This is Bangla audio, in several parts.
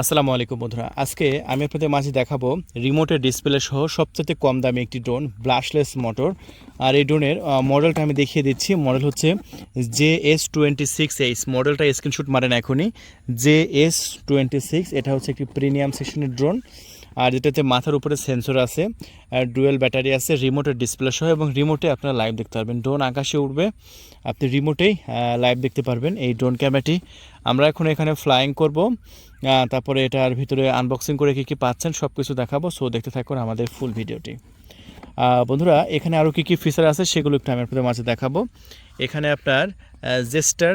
আসসালামু আলাইকুম বন্ধুরা। আজকে আমি আপনাদের মাঝে দেখাবো রিমোটের ডিসপ্লে সহ সবচেয়ে কম দামি একটি ড্রোন, ব্লাশলেস মোটর। আর এই ড্রোনের মডেলটা আমি দেখিয়ে দিচ্ছি। মডেল হচ্ছে J S twenty six ace মডেলটা স্ক্রিনশুট মারেন এখনই। জে এস টোয়েন্টি সিক্স, এটা হচ্ছে একটি প্রিমিয়াম সেকশনের ড্রোন। আর যেটাতে মাথার উপরে সেন্সর আছে ডুয়েল ব্যাটারি আছে রিমোটের ডিসপ্লে সহ এবং রিমোটে আপনারা লাইভ দেখতে পারবেন। ড্রোন আকাশে উঠবে আপনি রিমোটেই লাইভ দেখতে পারবেন এই ড্রোন ক্যামেরাটি আমরা এখন এখানে ফ্লাইং করব তারপরে এটার ভিতরে আনবক্সিং করে কী কী পাচ্ছেন সব কিছু দেখাবো। সো দেখতে থাকুন আমাদের ফুল ভিডিওটি বন্ধুরা, এখানে আরও কী কী ফিচার আছে সেগুলো একটু আমি আপনাদের মাঝে দেখাবো। এখানে আপনার জেস্টার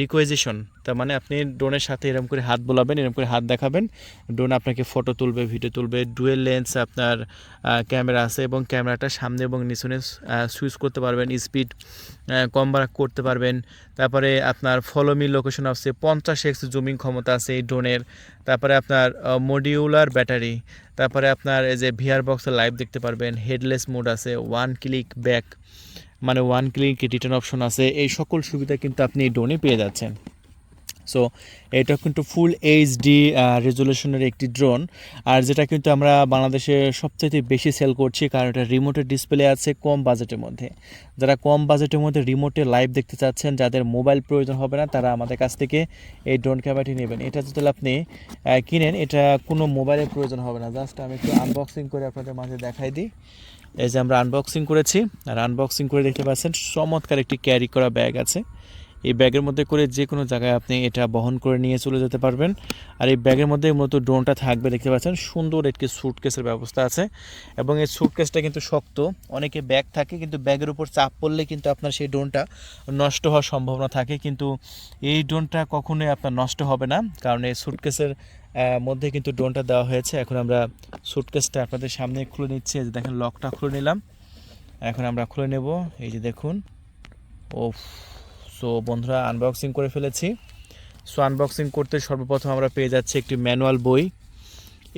রিকোয়েজিশন তার মানে আপনি ড্রোনের সাথে এরকম করে হাত বোলাবেন এরকম করে হাত দেখাবেন। ড্রোন আপনাকে ফটো তুলবে ভিডিও তুলবে ডুয়েল লেন্স আপনার ক্যামেরা আছে এবং ক্যামেরাটা সামনে এবং নিচনে সুইচ করতে পারবেন স্পিড কম করতে পারবেন। তারপরে আপনার ফলোমি লোকেশন আছে, পঞ্চাশ এক্স জুমিং ক্ষমতা আছে এই ড্রোনের। তারপরে আপনার মডিউলার ব্যাটারি তারপরে আপনার এই যে ভিআর বক্সে লাইভ দেখতে পারবেন হেডলেস মোড আছে ওয়ান ক্লিক ব্যাক মানে ওয়ান ক্লিক রিটার্ন অপশন আছে, এই সকল সুবিধা কিন্তু আপনি এই ড্রোনে পেয়ে যাচ্ছেন। সো এটা কিন্তু ফুল এইচডি রেজলিউশনের একটি ড্রোন আর যেটা কিন্তু আমরা বাংলাদেশে সবচেয়ে বেশি সেল করছি, কারণ এটা রিমোটের ডিসপ্লে আছে কম বাজেটের মধ্যে। যারা কম বাজেটের মধ্যে রিমোটে লাইভ দেখতে চাচ্ছেন, যাদের মোবাইল প্রয়োজন হবে না, তারা আমাদের কাছ থেকে এই ড্রোন ক্যামেরাটি নেবেন। এটা যদি আপনি কিনেন, এটা কোনো মোবাইলের প্রয়োজন হবে না। জাস্ট আমি একটু আনবক্সিং করে আপনাদের মাঝে দেখাই দিই। এই যে আমরা আনবক্সিং করেছি। আর আনবক্সিং করে দেখতে পাচ্ছেন, চমৎকার একটি ক্যারি করা ব্যাগ আছে। এই ব্যাগের মধ্যে করে যে কোনো জায়গায় আপনি এটা বহন করে নিয়ে চলে যেতে পারবেন। আর এই ব্যাগের মধ্যে মূলত ড্রোনটা থাকবে, দেখতে পাচ্ছেন, সুন্দর একটি সুটকেসের ব্যবস্থা আছে। এবং এই সুটকেসটা কিন্তু শক্ত, অনেকে ব্যাগ থাকে, কিন্তু ব্যাগের উপর চাপ পড়লে কিন্তু আপনার সেই ড্রোনটা নষ্ট হওয়ার সম্ভাবনা থাকে। কিন্তু এই ড্রোনটা কখনোই আপনার নষ্ট হবে না, কারণ এই সুটকেসের মধ্যে কিন্তু ড্রোনটা দেওয়া হয়েছে। এখন আমরা সুটকেসটা আপনাদের সামনে খুলে নিচ্ছি। যে দেখেন লকটা খুলে নিলাম। এখন আমরা খুলে নেব। এই যে দেখুন। ও সো বন্ধুরা আনবক্সিং করে ফেলেছি। সো আনবক্সিং করতে সর্বপ্রথম আমরা পেয়ে যাচ্ছি একটি ম্যানুয়াল বই।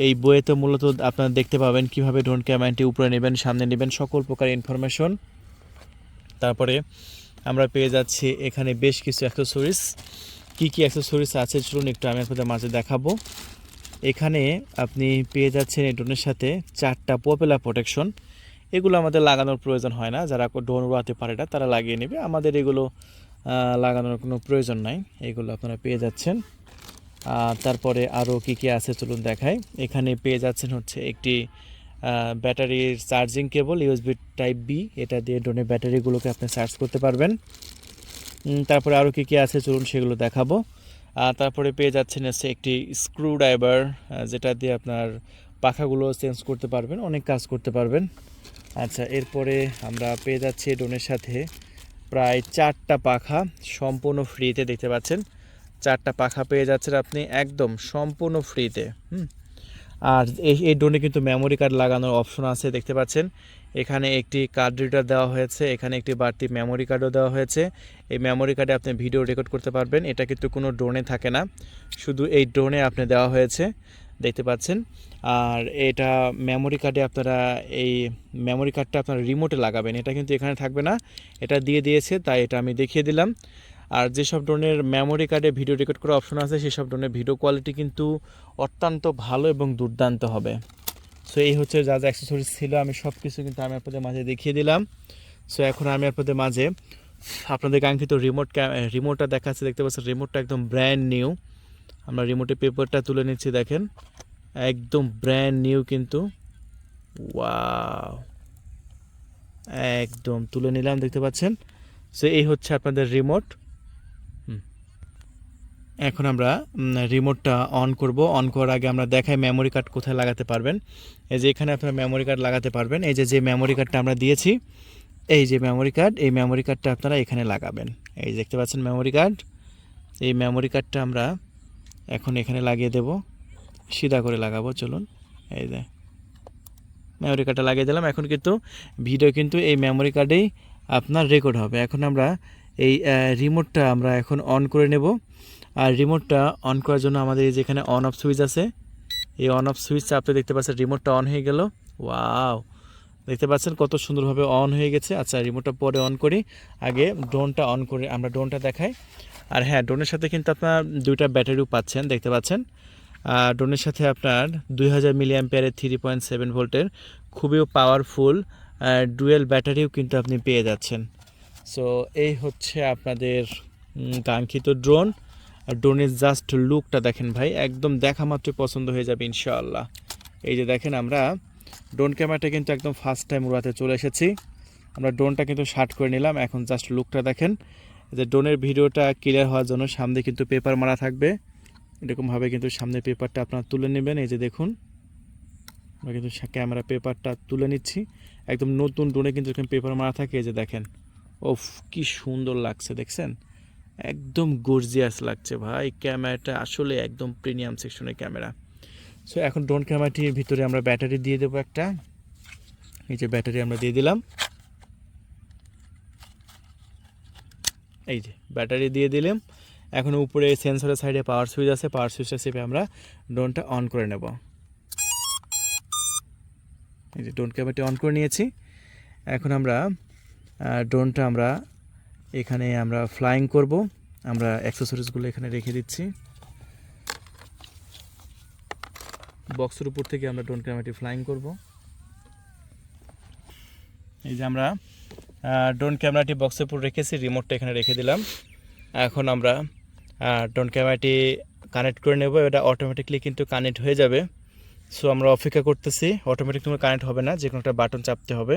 এই বইয়েতে মূলত আপনারা দেখতে পাবেন কীভাবে ড্রোন ক্যামেরাটি উপরে নেবেন, সামনে নেবেন, সকল প্রকার ইনফরমেশন তারপরে আমরা পেয়ে যাচ্ছি এখানে বেশ কিছু অ্যাক্সেসরিজ কী কী অ্যাক্সেসরিজ আছে চলুন একটু আমি আপনাদের মাঝে দেখাবো। এখানে আপনি পেয়ে যাচ্ছেন এই ড্রোনের সাথে চারটা পপুলার প্রোটেকশন এগুলো আমাদের লাগানোর প্রয়োজন হয় না, যারা ড্রোন উড়াতে পারে না, তারা লাগিয়ে নেবে। আমাদের এগুলো লাগানোর কোনো প্রয়োজন নাই, এগুলো আপনারা পেয়ে যাচ্ছেন। তারপরে আরও কী কী আছে চলুন দেখাই। এখানে পেয়ে যাচ্ছেন হচ্ছে একটি ব্যাটারির charging cable USB type B এটা দিয়ে ড্রোনের ব্যাটারিগুলোকে আপনি চার্জ করতে পারবেন। তারপরে আরও কী কী আছে চলুন সেগুলো দেখাবো। তারপরে পেয়ে যাচ্ছেন হচ্ছে একটি স্ক্রু ড্রাইভার যেটা দিয়ে আপনার পাখাগুলো চেঞ্জ করতে পারবেন, অনেক কাজ করতে পারবেন। আচ্ছা এরপরে আমরা পেয়ে যাচ্ছি ডোনের সাথে প্রায় চারটা পাখা সম্পূর্ণ ফ্রিতে দেখতে পাচ্ছেন। চারটা পাখা পেয়ে যাচ্ছেন আপনি একদম সম্পূর্ণ ফ্রিতে হুম। আর এই ড্রোনে কিন্তু মেমোরি কার্ড লাগানোর অপশন আছে, দেখতে পাচ্ছেন। এখানে একটি কার্ড রিডার দেওয়া হয়েছে, এখানে একটি বাড়তি মেমোরি কার্ডও দেওয়া হয়েছে। এই মেমোরি কার্ডে আপনি ভিডিও রেকর্ড করতে পারবেন, এটা কিন্তু কোনো ড্রোনে থাকে না। শুধু এই ড্রোনে আপনি দেওয়া হয়েছে, দেখতে পাচ্ছেন। আর এটা মেমোরি কার্ডে আপনারা এই মেমোরি কার্ডটা আপনারা রিমোটে লাগাবেন, এটা কিন্তু এখানে থাকবে না। এটা দিয়ে দিয়েছে, তাই এটা আমি দেখিয়ে দিলাম। আর যেসব ড্রোনের মেমোরি কার্ডে ভিডিও রেকর্ড করার অপশন আছে, সেসব ড্রোনের ভিডিও কোয়ালিটি কিন্তু অত্যন্ত ভালো এবং দুর্দান্ত হবে। সো এই হচ্ছে যা যা অ্যাক্সেসরিজ ছিল, আমি সব কিছু কিন্তু আমি আপনাদের মাঝে দেখিয়ে দিলাম। সো এখন আমি আপনাদের মাঝে আপনাদের কাঙ্ক্ষিত রিমোট রিমোটটা দেখাচ্ছে। দেখতে পাচ্ছেন রিমোটটা একদম ব্র্যান্ড নিউ আমরা রিমোটের পেপারটা তুলে নিচ্ছি, দেখেন। একদম ব্র্যান্ড নিউ কিন্তু। ওয়াও একদম তুলে নিলাম, দেখতে পাচ্ছেন। সো এই হচ্ছে আপনাদের রিমোট। এখন আমরা রিমোটটা অন করব। অন করার আগে আমরা দেখাই মেমোরি কার্ড কোথায় লাগাতে পারবেন। এই যে এখানে আপনারা মেমোরি কার্ড লাগাতে পারবেন। এই যে যে মেমোরি কার্ডটা আমরা দিয়েছি, এই যে মেমোরি কার্ড এই মেমোরি কার্ডটা আপনারা এখানে লাগাবেন। এই দেখতে পাচ্ছেন মেমোরি কার্ড এই মেমোরি কার্ডটা আমরা এখন এখানে লাগিয়ে দেব। সিধা করে লাগাবো, চলুন। এই যে মেমোরি কার্ডটা লাগিয়ে দিলাম। এখন কিন্তু ভিডিও কিন্তু এই মেমোরি কার্ডেই আপনার রেকর্ড হবে। এখন আমরা এই রিমোটটা আমরা এখন অন করে নেব। আর রিমোটটা অন করার জন্য আমাদের এই যেখানে অন অফ সুইচ আছে, এই অন অফ সুইচ চাপতে দেখতে পাচ্ছেন রিমোটটা অন হয়ে গেল। ওয়াও দেখতে পাচ্ছেন কত সুন্দরভাবে অন হয়ে গেছে। আচ্ছা রিমোটটা পরে অন করি। আগে ড্রোনটা অন করে, আমরা ড্রোনটা দেখাই। আর হ্যাঁ ড্রোনের সাথে কিন্তু আপনার দুইটা ব্যাটারিও পাচ্ছেন, দেখতে পাচ্ছেন। আর ড্রোনের সাথে আপনার দুই হাজার মিলি অ্যাম্পিয়ারের থ্রি পয়েন্ট সেভেন ভোল্টের খুবই পাওয়ারফুল ডুয়েল ব্যাটারিও কিন্তু আপনি পেয়ে যাচ্ছেন। সো এই হচ্ছে আপনাদের কাঙ্ক্ষিত ড্রোন আর ড্রোনের জাস্ট লুকটা দেখেন ভাই, একদম দেখা মাত্র পছন্দ হয়ে যাবে ইনশাআল্লাহ। এই যে দেখেন আমরা ড্রোন ক্যামেরাটা কিন্তু একদম ফার্স্ট টাইম উড়াতে চলে এসেছি। আমরা ড্রোনটা কিন্তু শার্ট করে নিলাম, এখন জাস্ট লুকটা দেখেন। যে ড্রোনের ভিডিওটা ক্লিয়ার হওয়ার জন্য সামনে কিন্তু পেপার মারা থাকবে। এরকমভাবে কিন্তু সামনে পেপারটা আপনারা তুলে নেবেন, এই যে দেখুন। আমরা কিন্তু ক্যামেরা পেপারটা তুলে নিচ্ছি। একদম নতুন ড্রোনে কিন্তু এরকম পেপার মারা থাকে, এই যে দেখেন। ওফ, কি সুন্দর লাগছে, দেখছেন? একদম গর্জিয়াস লাগছে ভাই। ক্যামেরাটা আসলে একদম প্রিমিয়াম সেকশনের ক্যামেরা। সো এখন ড্রোন ক্যামেরাটির ভিতরে আমরা ব্যাটারি দিয়ে দেবো একটা। এই যে ব্যাটারি আমরা দিয়ে দিলাম। এই যে ব্যাটারি দিয়ে দিলাম। এখন উপরে সেন্সরের সাইডে পাওয়ার সুইচ আছে। পাওয়ার সুইচটা চেপে আমরা ড্রোনটা অন করে নেব। এই যে ড্রোন ক্যামেরাটি অন করে নিয়েছি। এখন আমরা ড্রোনটা আমরা এখানে আমরা ফ্লাইং করব। আমরা অ্যাক্সেসরিজগুলো এখানে রেখে দিচ্ছি। বক্সের উপর থেকে আমরা ড্রোন ক্যামেরাটি ফ্লাইং করব। এই যে আমরা ড্রোন ক্যামেরাটি বক্সের উপর রেখেছি রিমোটটা এখানে রেখে দিলাম। এখন আমরা ড্রোন ক্যামেরাটি কানেক্ট করে নেব, এটা অটোমেটিকলি কিন্তু কানেক্ট হয়ে যাবে। সো আমরা অপেক্ষা করতেছি অটোমেটিক কোনো কানেক্ট হবে না যে কোনো একটা বাটন চাপতে হবে।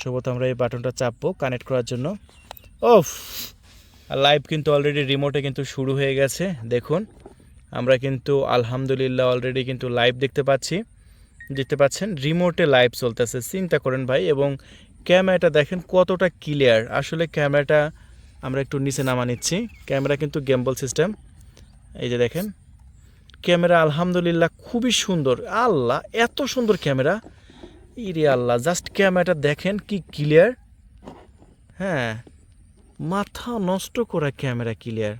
সম্ভবত আমরা এই বাটনটা চাপবো কানেক্ট করার জন্য। ওফ। লাইভ কিন্তু অলরেডি রিমোটে কিন্তু শুরু হয়ে গেছে, দেখুন। আমরা কিন্তু আলহামদুলিল্লাহ অলরেডি কিন্তু লাইভ দেখতে পাচ্ছি। দেখতে পাচ্ছেন রিমোটে লাইভ চলতেছে, চিন্তা করেন ভাই। এবং ক্যামেরাটা দেখেন কতটা ক্লিয়ার আসলে ক্যামেরাটা আমরা একটু নিচে নামা নিচ্ছি। ক্যামেরা কিন্তু গেম্বল সিস্টেম এই যে দেখেন, ক্যামেরা আলহামদুলিল্লাহ খুবই সুন্দর। আল্লাহ, এত সুন্দর ক্যামেরা। ইরে আল্লাহ জাস্ট ক্যামেরাটা দেখেন কি ক্লিয়ার হ্যাঁ। মাথা নষ্ট করা ক্যামেরা ক্লিয়ার।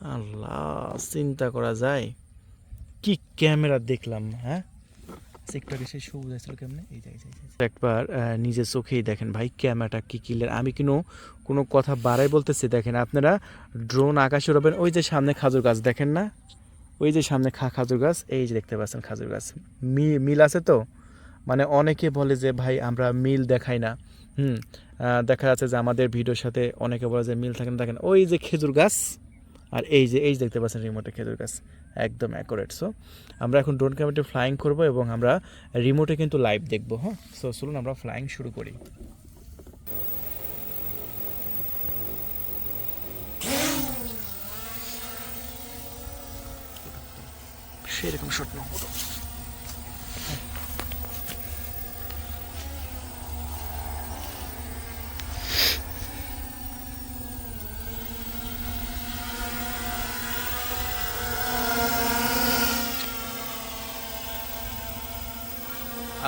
আল্লাহ, চিন্তা করা যায়। কি ক্যামেরা দেখলাম হ্যাঁ। একবার নিজের চোখেই দেখেন, ভাই, ক্যামেরাটা কি ক্লিয়ার আমি কিন্তু কোনো কথা বাড়াই বলতেছি, দেখেন আপনারা ড্রোন আকাশে উড়াবেন, ওই যে সামনে খাজুর গাছ, দেখেন না? ওই যে সামনে খা, খাজুর গাছ, এই যে দেখতে পাচ্ছেন খাজুর গাছ। মিল আছে তো? মানে অনেকে বলে যে, ভাই, আমরা মিল দেখাই না। হুম দেখা যাচ্ছে যে আমাদের ভিডিওর সাথে অনেকে বলে যে মিল থাকে না দেখেন, ওই যে খেজুর গাছ আর এই যে, এই দেখতে পাচ্ছেন রিমোটে খেজুর গাছ, একদম অ্যাকোরেট সো আমরা এখন ড্রোন ক্যামেরাটি ফ্লাইং করব এবং আমরা রিমোটে কিন্তু লাইভ দেখব হ্যাঁ? সো চলুন আমরা ফ্লাইং শুরু করি। সেরকম শট নেব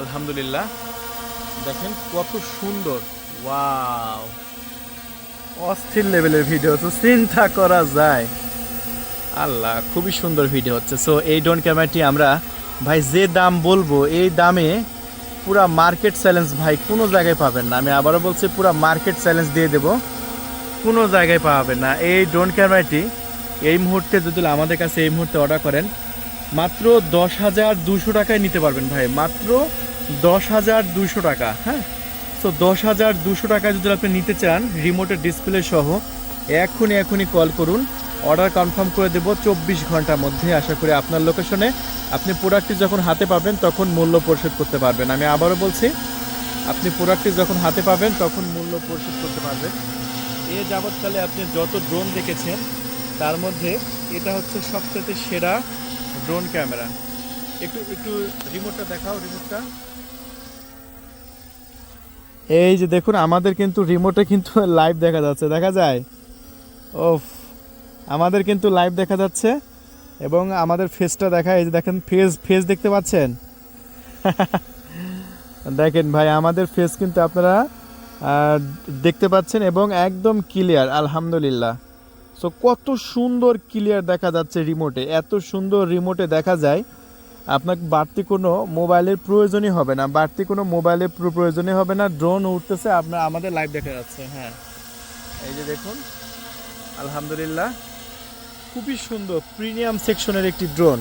আলহামদুলিল্লাহ। দেখেন কত সুন্দর। ওয়াও। অস্থির লেভেলের ভিডিও তো চিন্তা করা যায়। আল্লাহ খুবই সুন্দর ভিডিও হচ্ছে। সো এই ড্রোন ক্যামেরাটি আমরা ভাই যে দাম বলব এই দামে পুরা মার্কেট চ্যালেঞ্জ ভাই কোনো জায়গায় পাবেন না। আমি আবারও বলছি পুরা মার্কেট চ্যালেঞ্জ দিয়ে দেব। কোনো জায়গায় পাবেন না। এই ড্রোন ক্যামেরাটি এই মুহূর্তে যদি আমাদের কাছে এই মুহূর্তে অর্ডার করেন মাত্র দশ হাজার দুশো টাকায় নিতে পারবেন ভাই, মাত্র দশ হাজার দুশো টাকা হ্যাঁ? তো দশ হাজার দুশো টাকা যদি আপনি নিতে চান রিমোটের ডিসপ্লে সহ, এখনই এখনই কল করুন। অর্ডার কনফার্ম করে দেব চব্বিশ ঘণ্টার মধ্যে। আশা করি আপনার লোকেশনে আপনি প্রোডাক্টটি যখন হাতে পাবেন, তখন মূল্য পরিশোধ করতে পারবেন। আমি আবারও বলছি, আপনি প্রোডাক্টটি যখন হাতে পাবেন, তখন মূল্য পরিশোধ করতে পারবেন। এ যাবৎকালে আপনি যত ড্রোন দেখেছেন, তার মধ্যে এটা হচ্ছে সবচেয়ে সেরা ড্রোন ক্যামেরা একটু একটু রিমোটটা দেখাও রিমোটটা এই যে দেখুন, আমাদের কিন্তু রিমোটে কিন্তু লাইভ দেখা যাচ্ছে, দেখা যায়? ওফ, আমাদের কিন্তু লাইভ দেখা যাচ্ছে এবং আমাদের ফেসটা দেখা, এই যে দেখেন ফেস ফেস দেখতে পাচ্ছেন? দেখেন ভাই, আমাদের ফেস কিন্তু আপনারা দেখতে পাচ্ছেন এবং একদম ক্লিয়ার আলহামদুলিল্লাহ। সো কত সুন্দর ক্লিয়ার দেখা যাচ্ছে রিমোটে এত সুন্দর রিমোটে দেখা যায়, আপনাকে বাড়তি কোনো মোবাইলের প্রয়োজনই হবে না। বাড়তি কোনো মোবাইলের প্রয়োজনই হবে না। ড্রোন উঠতেছে, আপনার আমাদের লাইভ দেখা যাচ্ছে হ্যাঁ। এই যে দেখুন, আলহামদুলিল্লাহ। খুবই সুন্দর প্রিমিয়াম সেকশনের একটি ড্রোন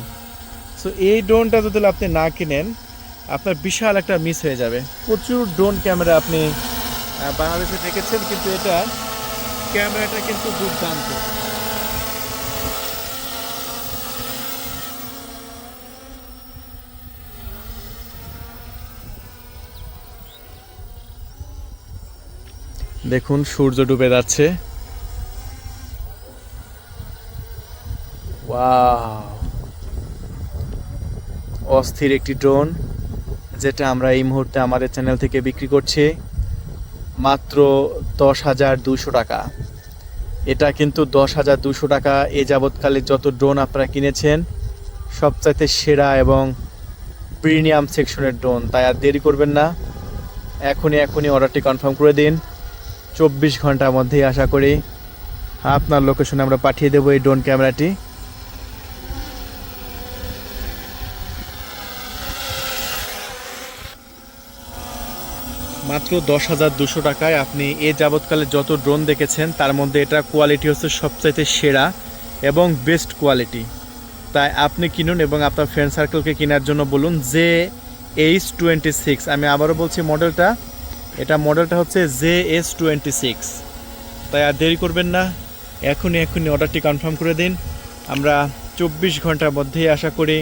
সো এই ড্রোনটা যদি আপনি না কিনেন, আপনার বিশাল একটা মিস হয়ে যাবে। প্রচুর ড্রোন ক্যামেরা আপনি বাংলাদেশে দেখেছেন, কিন্তু এটা ক্যামেরাটা কিন্তু দুর্দান্ত। দেখুন, সূর্য ডুবে যাচ্ছে। অস্থির একটি ড্রোন, যেটা আমরা এই মুহূর্তে আমাদের চ্যানেল থেকে বিক্রি করছি। মাত্র দশ হাজার দুশো টাকা। এটা কিন্তু দশ হাজার দুশো টাকা এ যাবৎকালে যত ড্রোন আপনারা কিনেছেন, সবচাইতে সেরা এবং প্রিমিয়াম সেকশনের ড্রোন। তাই আর দেরি করবেন না। এখনই এখনই অর্ডারটি কনফার্ম করে দিন। চব্বিশ ঘণ্টার মধ্যেই আশা করি আপনার লোকেশনে আমরা পাঠিয়ে দেবো এই ড্রোন ক্যামেরাটি। মাত্র দশ হাজার দুশো টাকায় আপনি এ যাবৎকালে যত ড্রোন দেখেছেন, তার মধ্যে এটা কোয়ালিটি হচ্ছে সবচাইতে সেরা এবং বেস্ট কোয়ালিটি তাই আপনি কিনুন এবং আপনার ফ্রেন্ড সার্কেলকে কেনার জন্য বলুন যে এইচ টোয়েন্টি সিক্স আমি আবারও বলছি মডেলটা এটা মডেলটা হচ্ছে জে এস টোয়েন্টি সিক্স তাই আর দেরি করবেন না। এখনই এখনই অর্ডারটি কনফার্ম করে দিন। আমরা চব্বিশ ঘণ্টার মধ্যেই আশা করি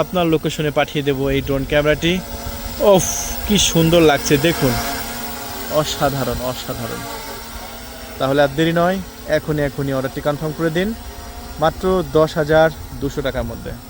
আপনার লোকেশনে পাঠিয়ে দেবো এই ড্রোন ক্যামেরাটি ওফ, কি সুন্দর লাগছে, দেখুন। অসাধারণ অসাধারণ। তাহলে আর দেরি নয়, এখনই এখনই অর্ডারটি কনফার্ম করে দিন, মাত্র দশ হাজার দুশো টাকার মধ্যে।